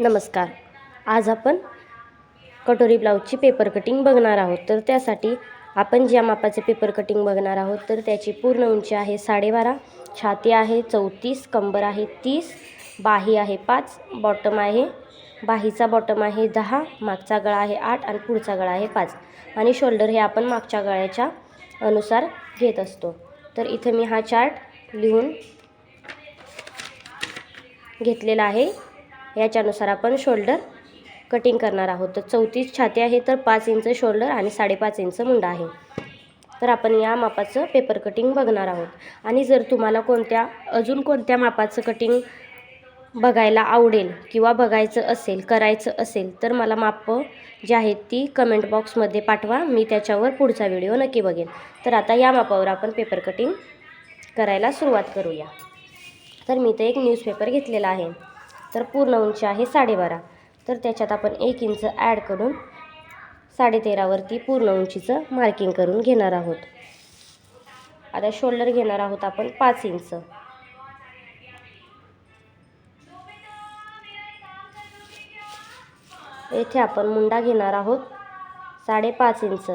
नमस्कार. आज आपण कटोरी ब्लाऊजची पेपर कटिंग बघणार आहोत. तर त्यासाठी आपण ज्या मापाचे पेपर कटिंग बघणार आहोत तर त्याची पूर्ण उंची आहे साडेबारा छाती आहे चौतीस कंबर आहे तीस बाही आहे पाच बॉटम आहे बाहीचा बॉटम आहे दहा मागचा गळा आहे आठ आणि पुढचा गळा आहे पाच. आणि शोल्डर हे आपण मागच्या गळ्याच्या अनुसार घेत असतो. तर इथं मी हा चार्ट लिहून घेतलेला आहे. याच्यानुसार आपण शोल्डर कटिंग करणार आहोत. तर चौतीस छाती आहे तर पाच इंच शोल्डर आणि साडेपाच इंच मुंडा आहे. तर आपण या मापाचं पेपर कटिंग बघणार आहोत. आणि जर तुम्हाला कोणत्या अजून कोणत्या मापाचं कटिंग बघायला आवडेल किंवा बघायचं असेल करायचं असेल तर मला मापं जी आहेत ती कमेंट बॉक्समध्ये पाठवा. मी त्याच्यावर पुढचा व्हिडिओ नक्की बघेन. तर आता या मापावर आपण पेपर कटिंग करायला सुरुवात करूया. तर मी ते एक न्यूजपेपर घेतलेला आहे. तर पूर्ण उंची आहे साडेबारा. तर त्याच्यात आपण एक इंच ॲड करून साडेतेरावरती पूर्ण उंचीचं मार्किंग करून घेणार आहोत. आता शोल्डर घेणार आहोत आपण पाच इंच. येथे आपण मुंडा घेणार आहोत साडेपाच इंच.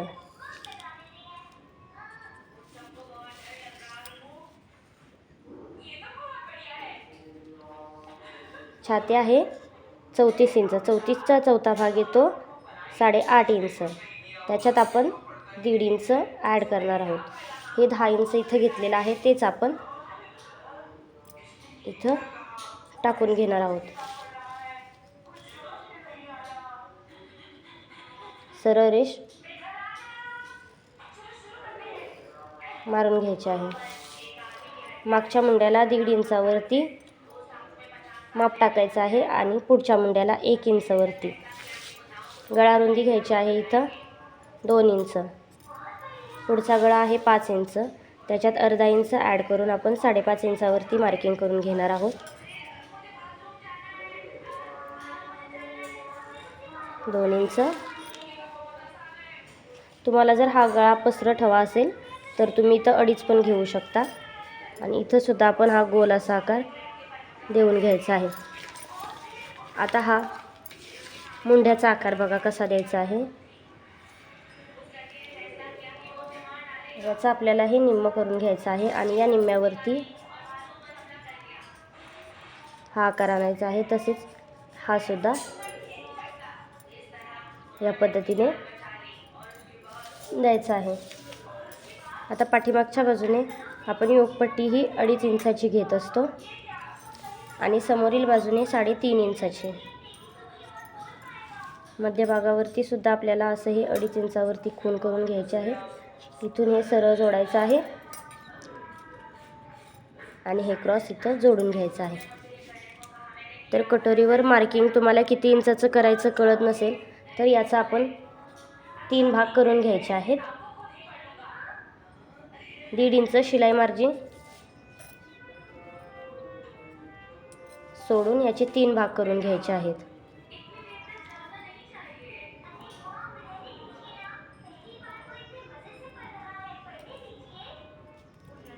छाती आहे. चौतीस इंच. चौतीसचा चौथा भाग येतो साडेआठ इंच. त्याच्यात आपण दीड इंच ॲड करणार आहोत. हे दहा इंच इथं घेतलेलं आहे. तेच आपण इथं टाकून घेणार आहोत. सरळ रेष मारून घ्यायची आहे. मागच्या मुंड्याला दीड इंचावरती माप टाकायचं आहे आणि पुढच्या मुंड्याला एक इंचवरती. गळा रुंदी घ्यायची आहे इथं दोन इंच. पुढचा गळा आहे पाच इंच. त्याच्यात अर्धा इंच ॲड करून आपण साडेपाच इंचावरती मार्किंग करून घेणार आहोत. दोन इंच. तुम्हाला जर हा गळा पसरट हवा असेल तर तुम्ही इथं अडीच पण घेऊ शकता. आणि इथंसुद्धा आपण हा गोल असा आकार देऊन घ्यायचा आहे. आता हा मुंड्याचा आकार बघा कसा द्यायचा आहे. याचा आपल्याला हे निम्म करून घ्यायचं आहे आणि या निम्म्यावरती हा आकार आणायचा आहे. तसेच हा सुद्धा या पद्धतीने द्यायचा आहे. आता पाठीमागच्या बाजूने आपण योगपट्टी ही अडीच इंचाची घेत असतो. आणि समोरील बाजूने साडेतीन इंचाचे. मध्यभागावरती सुद्धा आपल्याला असं हे अडीच इंचावरती खून करून घ्यायचे आहे. इथून हे सरळ जोडायचं आहे. आणि हे क्रॉस इथं जोडून घ्यायचं आहे. तर कटोरीवर मार्किंग तुम्हाला किती इंचाचं करायचं कळत नसेल तर याचा आपण तीन भाग करून घ्यायचे आहेत. दीड इंच शिलाई मार्जिन सोडून याचे तीन भाग करून घ्यायचे आहेत.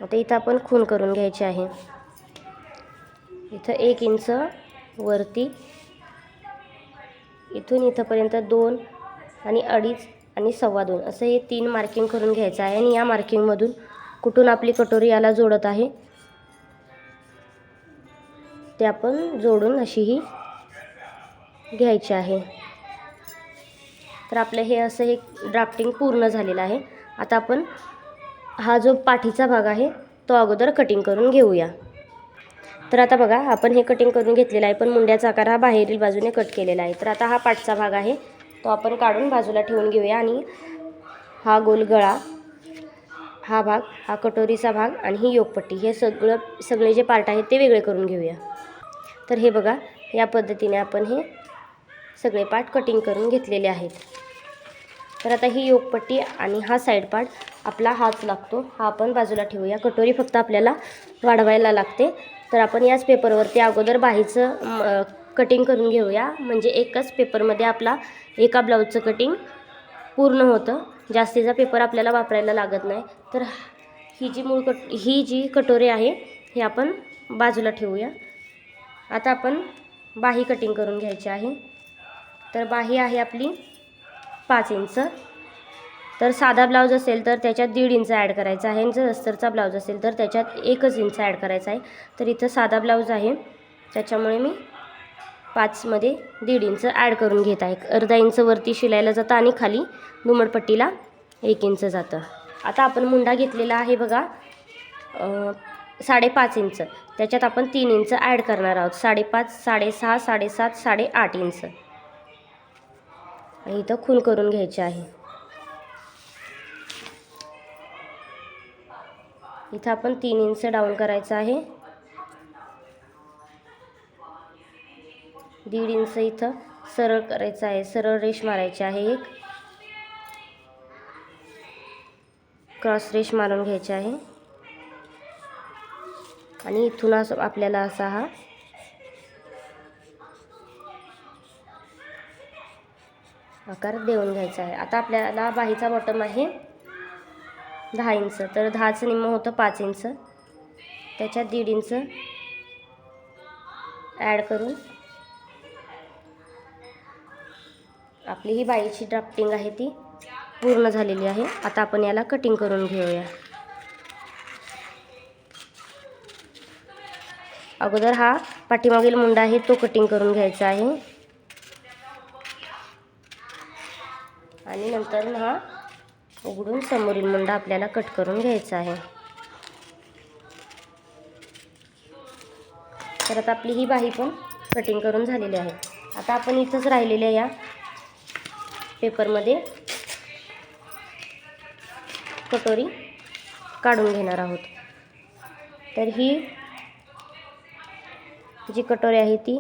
आता इथं आपण खून करून घ्यायचे आहे. इथं एक इंच वरती इथून इथंपर्यंत दोन आणि अडीच आणि सव्वा दोन असं हे तीन मार्किंग करून घ्यायचं आहे आणि या मार्किंगमधून कुठून आपली कटोरी याला जोडत आहे? ते आपण जोडून अशी ही घ्यायची आहे. तर आपलं हे असं हे ड्राफ्टिंग पूर्ण झालेलं आहे. आता आपण हा जो पाठीचा भाग आहे तो अगोदर कटिंग करून घेऊया. तर आता बघा आपण हे कटिंग करून घेतलेलं आहे पण मुंड्याचा आकार हा बाहेरील बाजूने कट केलेला आहे. तर आता हा पाठचा भाग आहे तो आपण काढून बाजूला ठेवून घेऊया आणि हा गोल गळा हा भाग हा कटोरीचा भाग आणि ही योगपट्टी हे सगळं सगळे जे पार्ट आहेत ते वेगळे करून घेऊया. तर हे बघा या पद्धतीने आपण हे सगळे पार्ट कटिंग करून घेतलेले आहेत. तर आता ही योगपट्टी आणि हा साईड पार्ट आपला हाच लागतो. हा आपण बाजूला ठेवूया. कटोरी फक्त आपल्याला वाढवायला लागते. तर आपण याच पेपरवरती अगोदर बाहीचं कटिंग करून घेऊया. म्हणजे एकच पेपरमध्ये आपला एका ब्लाऊजचं कटिंग पूर्ण होतं. जास्तीचा पेपर आपल्याला वापरायला लागत नाही. तर ही जी मूळ कट ही जी कटोरी आहे हे आपण बाजूला ठेवूया. आता आपण बाही कटिंग करून घ्यायची आहे. तर बाही आहे आपली पाच इंच. तर साधा ब्लाऊज असेल तर त्याच्यात दीड इंच ॲड करायचा आहे. जर अस्तरचा ब्लाऊज असेल तर त्याच्यात एकच इंच ॲड करायचा आहे. तर इथं साधा ब्लाऊज आहे. त्याच्यामुळे मी पाचमध्ये दीड इंच ॲड करून घेत आहे. अर्धा इंच वरती शिलायला जातं आणि खाली दुमडपट्टीला एक इंच जातं. आता आपण मुंडा घेतलेला आहे बघा. साडेपाच इंच. त्याच्यात आपण तीन इंच ॲड करणार आहोत. साडेपाच साडेसहा साडेसात साडेआठ इंच. आणि इथं खून करून घ्यायचे आहे. इथं आपण तीन इंच डाऊन करायचं आहे. दीड इंच इथं सरळ करायचं आहे. सरळ रेश मारायची आहे एक. क्रॉस रेश मारून घ्यायची आहे. आणि इथून असं आपल्याला असा हा आकार देऊन घ्यायचा आहे. आता आपल्याला बाहीचा बॉटम आहे दहा इंच. तर दहाचं निम्म होतं पाच इंच. त्याच्यात दीड इंच ॲड करून आपली ही बाईची ड्राफ्टिंग आहे ती पूर्ण झालेली आहे. आता आपण याला कटिंग करून घेऊया. अगोदर हा पाठीमागील मुंडा आहे तो कटिंग करून घ्यायचा आहे. आणि नंतर हा उघडून समोरील मुंडा आपल्याला कट करून घ्यायचा आहे. तर आता आपली ही बाही पण कटिंग करून झालेली आहे. आता आपण इथंच राहिलेल्या या पेपरमध्ये कटोरी काढून घेणार आहोत. तर ही जी कटोरी आहे ती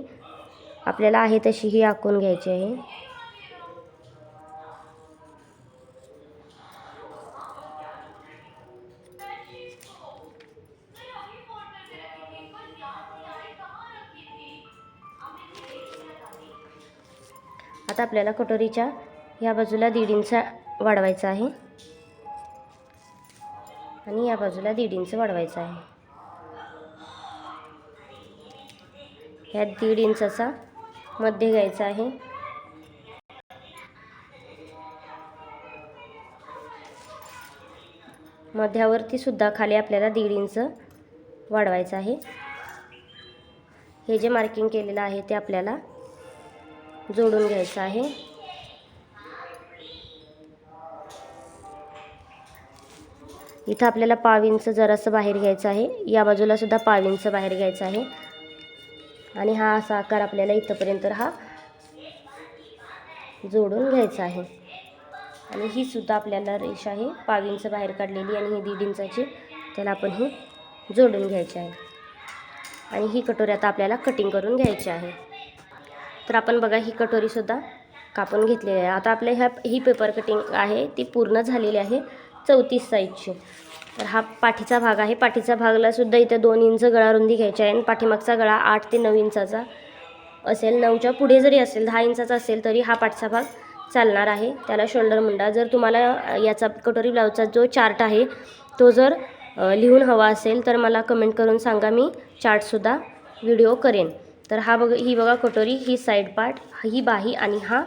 आपल्याला आहे तशी ही आखून घ्यायची आहे. आता आपल्याला कटोरीच्या या बाजूला दीड इंच वाढवायचा आहे. आणि या बाजूला दीड इंच वाढवायचा आहे. ह्या दीड इंचाचा मध्य घ्यायचा आहे. मध्यावरती सुद्धा खाली आपल्याला दीड इंच वाढवायचं आहे. हे जे मार्किंग केलेलं आहे ते आपल्याला जोडून घ्यायचं आहे. इथं आपल्याला पाव इंच जरासं बाहेर घ्यायचं आहे. या बाजूला सुद्धा पाव इंच बाहेर घ्यायचं आहे. आणि हा असा आकार आपल्याला इथंपर्यंत हा जोडून घ्यायचा आहे. आणि ही सुद्धा आपल्याला रेष आहे. पाव इंच बाहेर काढलेली आणि ही दीड इंचाची. त्याला आपण ही जोडून घ्यायची आहे. आणि ही कटोरी आता आपल्याला कटिंग करून घ्यायची आहे. तर आपण बघा ही कटोरीसुद्धा कापून घेतलेली आहे. आता आपल्या ह्या ही पेपर कटिंग आहे ती पूर्ण झालेली आहे चौतीस साईजची तर हा पाठीचा भाग आहे. पाठीचा भागला सुद्धा इथं दोन इंच गळा रुंदी घ्यायची आहे आणि पाठीमागचा गळा आठ ते नऊ इंचाचा असेल. नऊच्या पुढे जरी असेल दहा इंचाचा असेल तरी हा पाठचा भाग चालणार आहे. त्याला शोल्डर मुंडा. जर तुम्हाला याचा कटोरी ब्लाऊजचा जो चार्ट आहे तो जर लिहून हवा असेल तर मला कमेंट करून सांगा. मी चार्टसुद्धा व्हिडिओ करेन. तर हा बघ ही बघा कटोरी ही साईड पार्ट ही बाही आणि हा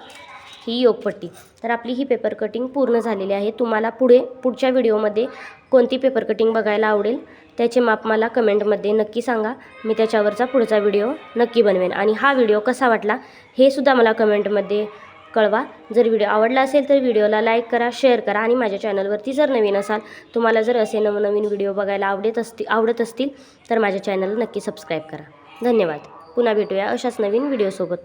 ही योगपट्टी. तर आपली ही पेपर कटिंग पूर्ण झालेली आहे. तुम्हाला पुढे पुढच्या व्हिडिओमध्ये कोणती पेपर कटिंग बघायला आवडेल त्याचे माप मला कमेंटमध्ये नक्की सांगा. मी त्याच्यावरचा पुढचा व्हिडिओ नक्की बनवेन. आणि हा व्हिडिओ कसा वाटला हे सुद्धा मला कमेंटमध्ये कळवा. जर व्हिडिओ आवडला असेल तर व्हिडिओला लाईक करा शेअर करा आणि माझ्या चॅनलवरती जर नवीन असाल तुम्हाला जर असे नवनवीन व्हिडिओ बघायला आवडत असतील आवडत असतील तर माझ्या चॅनल नक्की सबस्क्राईब करा. धन्यवाद. पुन्हा भेटूया अशाच नवीन व्हिडिओसोबत